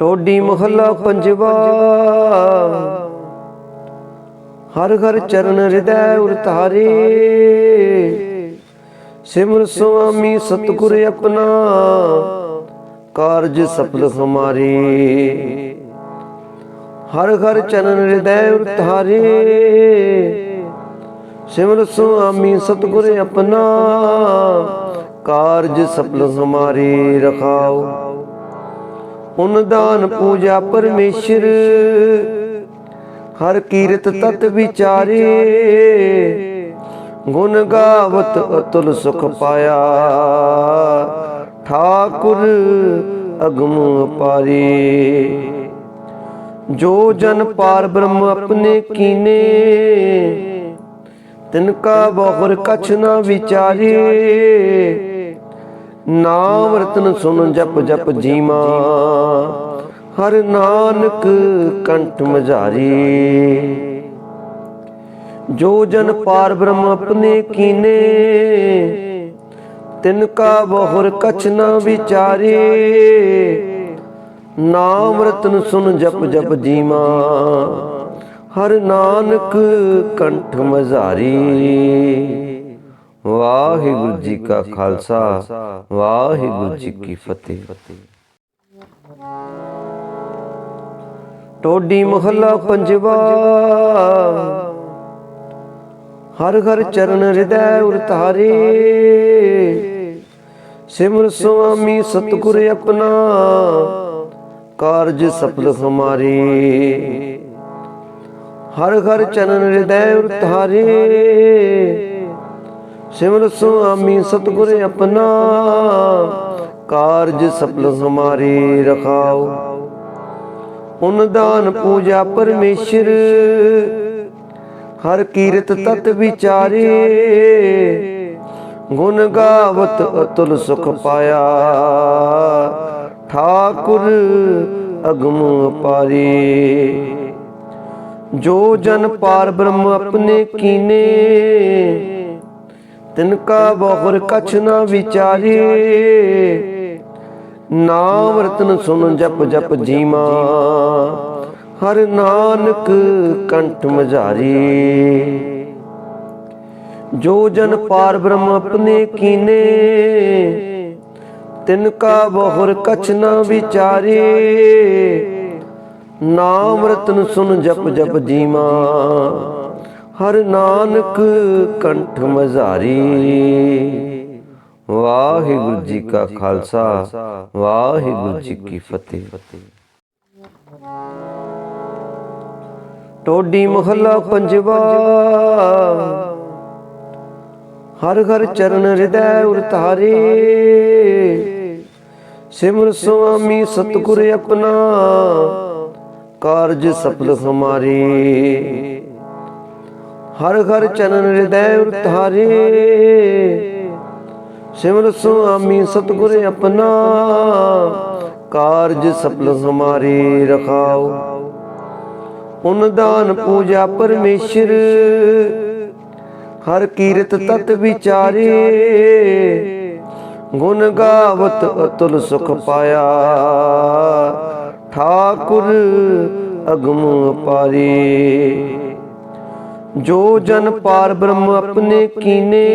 ਟੋਡੀ ਮਹੱਲਾ ਪੰਜਵਾ। ਹਰ ਘਰ ਚਰਨ ਹਿਰਦੈ ਉਰਤਾਰੇ ਸਿਮਰ ਸੁਆਮੀ ਸਤਿਗੁਰ ਆਪਣਾ, ਕਾਰਜ ਸਫਲ ਹਮਾਰੇ। ਹਰ ਘਰ ਚਰਨ ਹਿਰਦੈ ਉਰਤਾਰੇ ਸਿਮਰ ਸੁਆਮੀ ਸਤਿਗੁਰ ਆਪਣਾ, ਕਾਰਜ ਸਫਲ ਹਮਾਰੇ ਰਖਾਓ। ਪੁੰਨ ਦਾਨ ਪੂਜਾ ਪਰਮੇਸ਼ਰ। ਹਰ ਕੀਰਤ ਤਤ ਵਿਚਾਰੇ। ਗੁਣ ਗਾਵਤ ਅਤੁਲ ਸੁਖ ਪਾਇਆ। ਠਾਕੁਰ ਅਗਮ ਅਪਾਰੇ। ਜੋ ਜਨ ਪਾਰ ਬ੍ਰਹਮ ਆਪਣੇ ਕੀਨੇ, ਤਿਨ ਕਾ ਬਹੁਰ ਕਛ ਨਾ ਵਿਚਾਰੇ। ਨਾਮ ਰਤਨ ਸੁਨ ਜਪ ਜਪ ਜੀਮਾ। ਹਰ ਨਾਨਕ ਕੰਠ ਮਝਾਰੀ। ਜੋ ਜਨ ਪਾਰ ਬ੍ਰਹਮ ਆਪਣੇ ਕੀਨੇ, ਤਿਨ ਕਾ ਬਹੁਰ ਕਛ ਨਾ ਵਿਚਾਰੇ। ਨਾਮ ਰਤਨ ਸੁਨ ਜਪ ਜਪ ਜੀਮਾ। ਹਰ ਨਾਨਕ ਕੰਠ ਮਝਾਰੀ। ਵਾਹਿਗੁਰੂ ਜੀ ਕਾ ਖਾਲਸਾ ਵਾਹਿਗੁਰੂ ਜੀ ਕੀ ਫਤਿਹ। ਟੋਡੀ ਮਹੱਲਾ ਪੰਜਵਾ ਹਰ ਘਰ ਚਰਨ ਹਿਰਦੈ ਉਰਤਾਰੇ ਸਿਮਰ ਸੁਆਮੀ ਸਤਿਗੁਰ ਆਪਣਾ ਕਾਰਜ ਸਫਲ ਹਮਾਰੇ। ਹਰ ਘਰ ਚਰਨ ਹਿਰਦੈ ਉਰਤਾਰੇ ਸਿਮਰ ਸੁਆਮੀ ਸਤਿਗੁਰ ਆਪਣਾ, ਕਾਰਜ ਸਫਲ ਹਮਾਰੇ ਰਖਾਓ। ਪੁੰਨ ਦਾਨ ਪੂਜਾ ਪਰਮੇਸ਼ਰ, ਹਰ ਕੀਰਤ ਤਤ ਵਿਚਾਰੇ। ਗੁਣ ਗਾਵਤ ਅਤੁਲ ਸੁਖ ਪਾਇਆ, ਠਾਕੁਰ ਅਗਮ ਅਪਾਰੇ। ਜੋ ਜਨ ਪਾਰ ਬ੍ਰਹਮ ਆਪਣੇ ਕੀਨੇ ਤਿਨਕਾ ਬਹੁਰ ਕਛ ਨਾ ਵਿਚਾਰੇ। ਨਾਮ ਰਤਨ ਸੁਨ ਜਪ ਜਪ ਜੀਮਾ। ਹਰ ਨਾਨਕ ਕੰਠ ਮਝਾਰੀ। ਜੋ ਜਨ ਪਾਰ ਬ੍ਰਹਮ ਆਪਣੇ ਕੀਨੇ, ਤਿਨ ਕਾ ਬਹੁਰ ਕਛ ਨਾ ਵਿਚਾਰੇ। ਨਾਮ ਰਤਨ ਸੁਨ ਜਪ ਜਪ ਜੀਮਾ। ਹਰ ਨਾਨਕ ਕੰਠ ਮਝਾਰੀ ਵਾਹਿਗੁਰੂ ਜੀ ਕਾ ਖਾਲਸਾ, ਵਾਹਿਗੁਰੂ ਜੀ ਕੀ ਫਤਿਹ। ਟੋਡੀ ਮਹੱਲਾ ਪੰਜਵਾ। ਹਰ ਘਰ ਚਰਨ ਹਿਰਦੈ ਉਰਤਾਰੇ। ਸਿਮਰ ਸੁਆਮੀ ਸਤਿਗੁਰ ਆਪਣਾ, ਕਾਰਜ ਸਫਲ ਹਮਾਰੇ। ਹਰ ਘਰ ਚਰਨ ਹਿਰਦੈ ਸਿਮਰ ਸੁਆਮੀ ਸਤਿਗੁਰ ਕਾਰਜ ਸਫਲ ਹਮਾਰੇ ਹਰ ਘਰ ਹਿਰਦੈ ਉਰਤਾਰੇ ਸਿਮਰ ਸੁਆਮੀ ਸਤਿਗੁਰ ਆਪਣਾ, ਕਾਰਜ ਸਫਲ ਹਮਾਰੇ ਰਖਾਓ। ਪੁੰਨ ਦਾਨ ਪੂਜਾ ਪਰਮੇਸ਼ਰ, ਹਰ ਕੀਰਤ ਤਤ ਵਿਚਾਰੇ। ਗੁਣ ਗਾਵਤ ਅਤੁਲ ਸੁਖ ਪਾਇਆ, ਠਾਕੁਰ ਅਗਮ ਅਪਾਰੇ। ਜੋ ਜਨ ਪਾਰ ਬ੍ਰਹਮ ਆਪਣੇ ਕੀਨੇ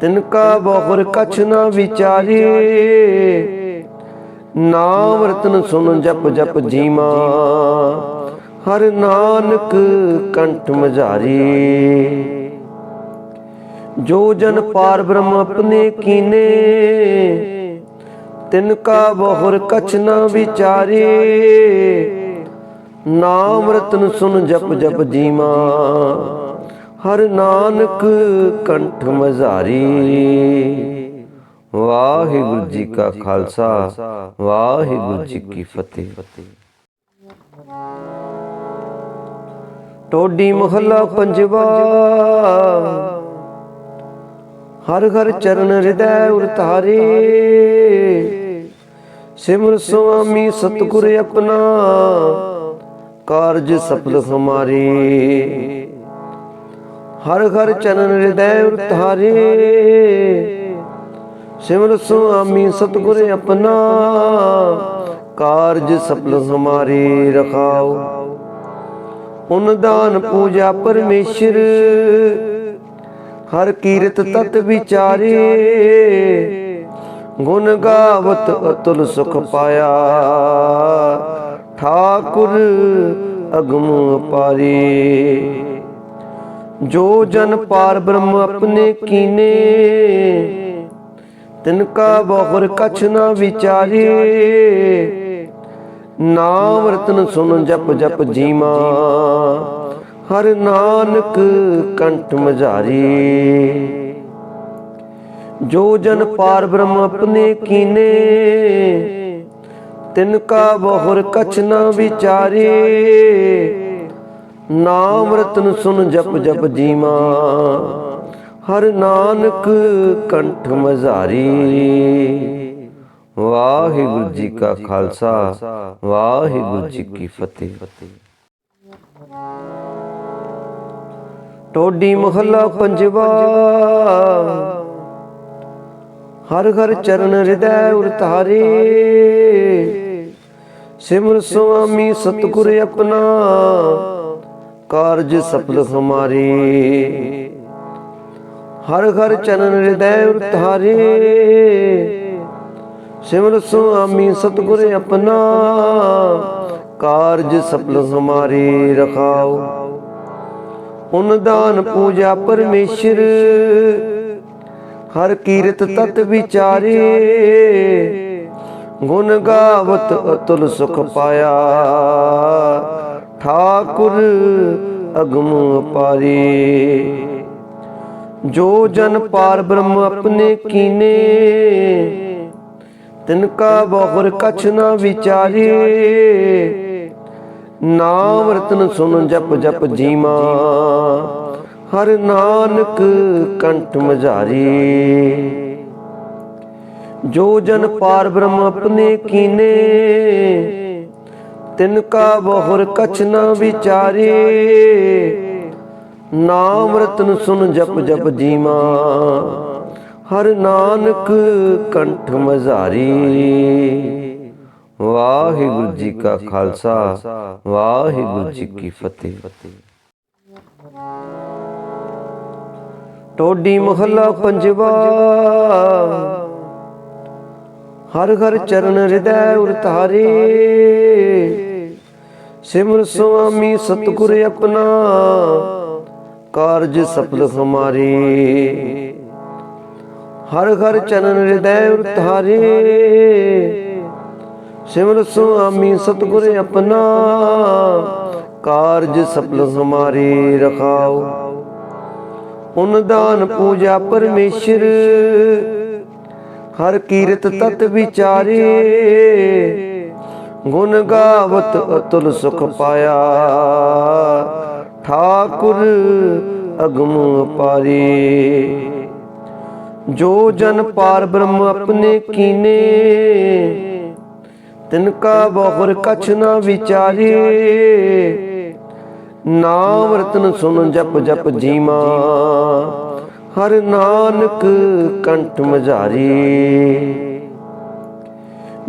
ਤਿਨ ਕਾ ਬਹੁਰ ਕਛ ਨਾ ਵਿਚਾਰੇ। ਨਾਮ ਰਤਨ ਸੁਨ ਜਪ ਜਪ ਜੀਮਾ ਹਰ ਨਾਨਕ ਕੰਠ ਮਝਾਰੀ। ਜੋ ਜਨ ਪਾਰ ਬ੍ਰਹਮ ਆਪਣੇ ਕੀਨੇ ਤਿਨ ਕਾ ਬਹੁਰ ਕਛ ਨਾ ਵਿਚਾਰੇ। ਨਾਮ ਰਤਨ ਸੁਨ ਜਪ ਜਪ ਜੀਮਾ ਹਰ ਨਾਨਕ ਕੰਠ ਮਜ਼ਾਰੀ। ਵਾਹਿਗੁਰੂ ਜੀ ਕਾ ਖਾਲਸਾ, ਵਾਹਿਗੁਰੂ ਜੀ ਕੀ ਫਤਿਹ। ਟੋਡੀ ਮਹੱਲਾ ਪੰਜਵਾ। ਹਰ ਘਰ ਚਰਨ ਹਿਰਦੈ ਉਰਤਾਰੇ ਸਿਮਰ ਸੁਆਮੀ ਸਤਿਗੁਰ ਆਪਣਾ। ਕਾਰਜ ਸਫਲ ਹਮਾਰੇ। ਹਰ ਘਰ ਚਰਨ ਹਿਰਦੈ ਉਰਤਾਰੇ ਸਿਮਰ ਸੁਆਮੀ ਸਤਿਗੁਰ ਆਪਣਾ। ਕਾਰਜ ਸਫਲ ਹਮਾਰੇ ਰਖਾਓ। ਪੁਨ ਦਾਨ ਪੂਜਾ ਪਰਮੇਸ਼ਰ। ਹਰ ਕੀਰਤ ਤਤ ਵਿਚਾਰੇ। ਗੁਣ ਗਾਵਤ ਅਤੁਲ ਸੁਖ ਪਾਇਆ। ਠਾਕੁਰ ਅਗਮ ਅਪਾਰੇ ਜੋ ਜਨ ਪਾਰ ਬ੍ਰਹਮ ਆਪਣੇ ਕੀਨੇ, ਤਿਨ ਕਾ ਬਹੁਰ ਕਛ ਨਾ ਵਿਚਾਰੇ। ਨਾਮ ਰਤਨ ਸੁਨ ਜਪ ਜਪ ਜੀਮਾ, ਹਰ ਨਾਨਕ ਕੰਠ ਮਝਾਰੀ। ਜੋ ਜਨ ਪਾਰ ਬ੍ਰਹਮ ਆਪਣੇ ਕੀਨੇ ਤਿਨ ਕਾ ਬਹੁਰ ਕਛ ਨਾ ਵਿਚਾਰੇ। ਨਾਮ ਰਤਨ ਸੁਨ ਜਪ ਜਪ ਜੀਮਾ। ਹਰ ਨਾਨਕ ਕੰਠ ਮਝਾਰੀ ਵਾਹਿਗੁਰੂ ਜੀ ਕਾ ਖਾਲਸਾ, ਵਾਹਿਗੁਰੂ ਜੀ ਕੀ ਫਤਿਹ। ਟੋਡੀ ਮਹੱਲਾ ਪੰਜਵਾ। ਹਰ ਹਰ ਚਰਨ ਹਿਰਦੈ ਉਰਤਾਰੇ ਸਿਮਰ ਸੁਆਮੀ ਸਤਿਗੁਰ ਆਪਣਾ, ਕਾਰਜ ਸਫਲ ਹਮਾਰੇ। ਹਰ ਘਰ ਚਰਨ ਹਿਰਦੈ ਉਰਤਾਰੇ ਸਿਮਰ ਸੁਆਮੀ ਸਤਿਗੁਰ ਆਪਣਾ, ਕਾਰਜ ਸਫਲ ਹਮਾਰੇ ਰਖਾਓ। ਪੁਨ ਦਾਨ ਪੂਜਾ ਪਰਮੇਸ਼ਰ, ਹਰ ਕੀਰਤ ਤਤ ਵਿਚਾਰੇ। ਗੁਣ ਗਾਵਤ ਅਤੁਲ ਸੁਖ ਪਾਇਆ। ਠਾਕੁਰ ਅਗਮ ਪਾਰੀ ਜੋ ਜਨ ਪਾਰ ਬ੍ਰਹਮ ਆਪਣੇ ਕੀਨੇ, ਤਿਨ ਕਾ ਬਹੁਰ ਕਛ ਨਾ ਵਿਚਾਰੇ। ਨਾਮ ਰਤਨ ਸੁਨ ਜਪ ਜਪ ਜੀਮਾ, ਹਰ ਨਾਨਕ ਕੰਠ ਮਝਾਰੀ। ਜੋ ਜਨ ਪਾਰ ਬ੍ਰਹਮ ਆਪਣੇ ਕੀਨੇ, ਤਿਨ ਕਾ ਬਹੁਰ ਕਛ ਨਾ ਵਿਚਾਰੇ। ਨਾਮ ਰਤਨ ਸੁਨ ਜਪ ਜਪ ਜੀਮਾ, ਹਰ ਨਾਨਕ ਕੰਠ ਮਜ਼ਾਰੀ। ਵਾਹਿਗੁਰੂ ਜੀ ਕਾ ਖਾਲਸਾ, ਵਾਹਿਗੁਰੂ ਜੀ ਕੀ ਫਤਿਹ। ਟੋਡੀ ਮਹੱਲਾ ਪੰਜਵਾ ਹਰ ਹਰ ਚਰਨ ਹਿਰਦੈ ਉਰਤਾਰੇ। ਸਿਮਰ ਸੁਆਮੀ ਸਤਿਗੁਰ ਆਪਣਾ, ਕਾਰਜ ਸਫਲ ਹਮਾਰੇ। ਹਰ ਹਰ ਚਰਨ ਹਿਰਦੈ ਉਰਤਾਰੇ। ਸਿਮਰ ਸੁਆਮੀ ਸਤਿਗੁਰ ਆਪਣਾ, ਕਾਰਜ ਸਫਲ ਹਮਾਰੇ ਰਖਾਓ। ਪੁਨ ਦਾਨ ਪੂਜਾ ਪਰਮੇਸ਼ਰ ਹਰ ਕੀਰਤ ਤਤ ਵਿਚਾਰੇ। ਗੁਣ ਗਾਵਤ ਅਤੁਲ ਸੁਖ ਪਾਇਆ। ਠਾਕੁਰ ਅਗਮ ਅਪਾਰੇ ਜੋ ਜਨ ਪਾਰ ਬ੍ਰਹਮ ਆਪਣੇ ਕੀਨੇ। ਤਿਨ ਕਾ ਬਹੁਰ ਕਛ ਨਾ ਵਿਚਾਰੇ। ਨਾਮ ਰਤਨ ਸੁਨ ਜਪ ਜਪ ਜੀਮਾ। ਹਰ ਨਾਨਕ ਕੰਠ ਮਝਾਰੀ।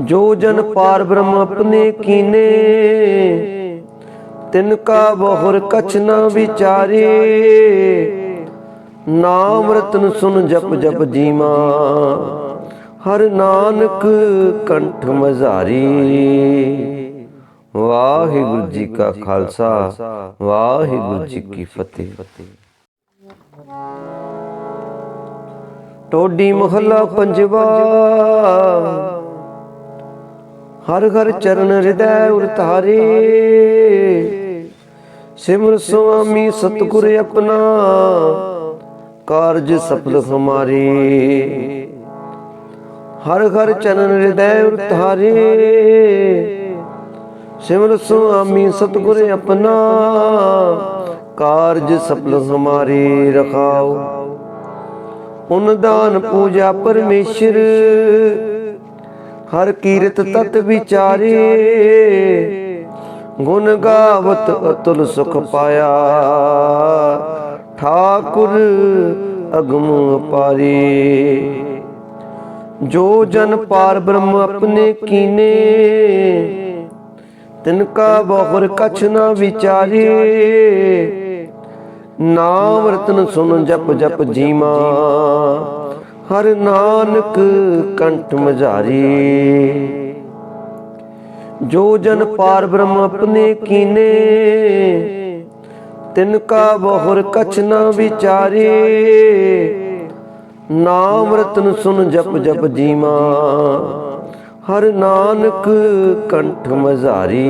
ਜੋ ਜਨ ਪਾਰ ਬ੍ਰਹਮ ਆਪਣੇ ਕੀਨੇ, ਤਿਨ ਕਾ ਬਹੁਰ ਕਛ ਨਾ ਵਿਚਾਰੇ। ਨਾਮ ਰਤਨ ਸੁਨ ਜਪ ਜਪ ਜੀਮਾ, ਹਰ ਨਾਨਕ ਕੰਠ ਮਜ਼ਾਰੀ ਵਾਹਿਗੁਰੂ ਜੀ ਕਾ ਖਾਲਸਾ, ਵਾਹਿਗੁਰੂ ਜੀ ਕੀ ਫਤਿਹ। ਟੋਡੀ ਮਹੱਲਾ ਪੰਜਵਾ। ਹਰ ਘਰ ਚਰਨ ਹਿਰਦੈ ਉਰਤਾਰੇ ਸਿਮਰ ਸੁਆਮੀ ਸਤਿਗੁਰ ਆਪਣਾ, ਕਾਰਜ ਸਫਲ ਹਮਾਰੇ। ਹਰ ਹਰ ਚਰਨ ਹਿਰਦੈ ਉਰਤਾਰੇ ਸਿਮਰ ਸੁਆਮੀ ਸਤਿਗੁਰ ਆਪਣਾ, ਕਾਰਜ ਸਫਲ ਹਮਾਰੇ ਰਖਾਓ। ਪੁਨ ਦਾਨ ਪੂਜਾ ਪਰਮੇਸ਼ਰ। ਹਰ ਕੀਰਤ ਤਤ ਵਿਚਾਰੇ। ਗੁਣ ਗਾਵਤ ਅਤੁਲ ਸੁਖ ਪਾਇਆ। ਠਾਕੁਰ ਅਗਮ ਅਪਾਰੇ। ਜੋ ਜਨ ਪਾਰ ਬ੍ਰਹਮ ਆਪਣੇ ਕੀਨੇ, ਤਿਨ ਕਾ ਬਹੁਰ ਕਛ ਨਾ ਵਿਚਾਰੇ। ਨਾਮ ਰਤਨ ਸੁਨ ਜਪ ਜਪ ਜੀਮਾ। ਹਰ ਨਾਨਕ ਕੰਠ ਮਝਾਰੀ। ਜੋ ਜਨ ਪਾਰ ਬ੍ਰਹਮ ਆਪਣੇ ਕੀਨੇ, ਤਿਨ ਕਾ ਬਹੁਰ ਕਛ ਨਾ ਵਿਚਾਰੇ। ਨਾਮ ਰਤਨ ਸੁਨ ਜਪ ਜਪ ਜੀਮਾ। ਹਰ ਨਾਨਕ ਕੰਠ ਮਜ਼ਾਰੀ